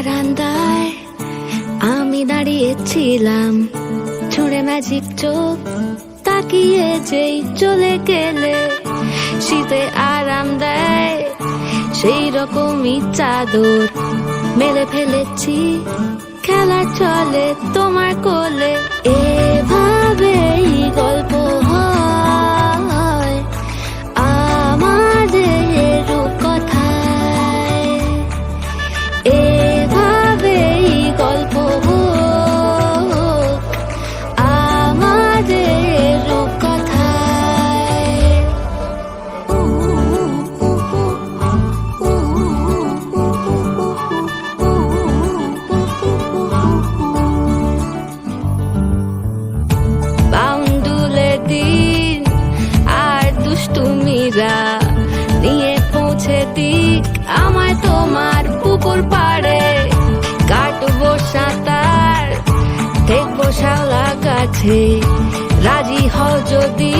বারান্দায় আমি দাঁড়িয়েছিলাম। ছুঁড়ে ম্যাজিক চোখ তাকিয়ে যেই চলে গেলে, শীতে আরাম দেয় সেই রকমই চাদর। মেলে ফেলেছি, খেলা চলে তোমার কোলে এভাবেই দুষ্টুমিরা নিয়ে পৌঁছে দিক, আমায় তোমার পুকুর পাড়ে। কাটবো সাঁতার, দেখব শালা গাছে, রাজি হও যদি।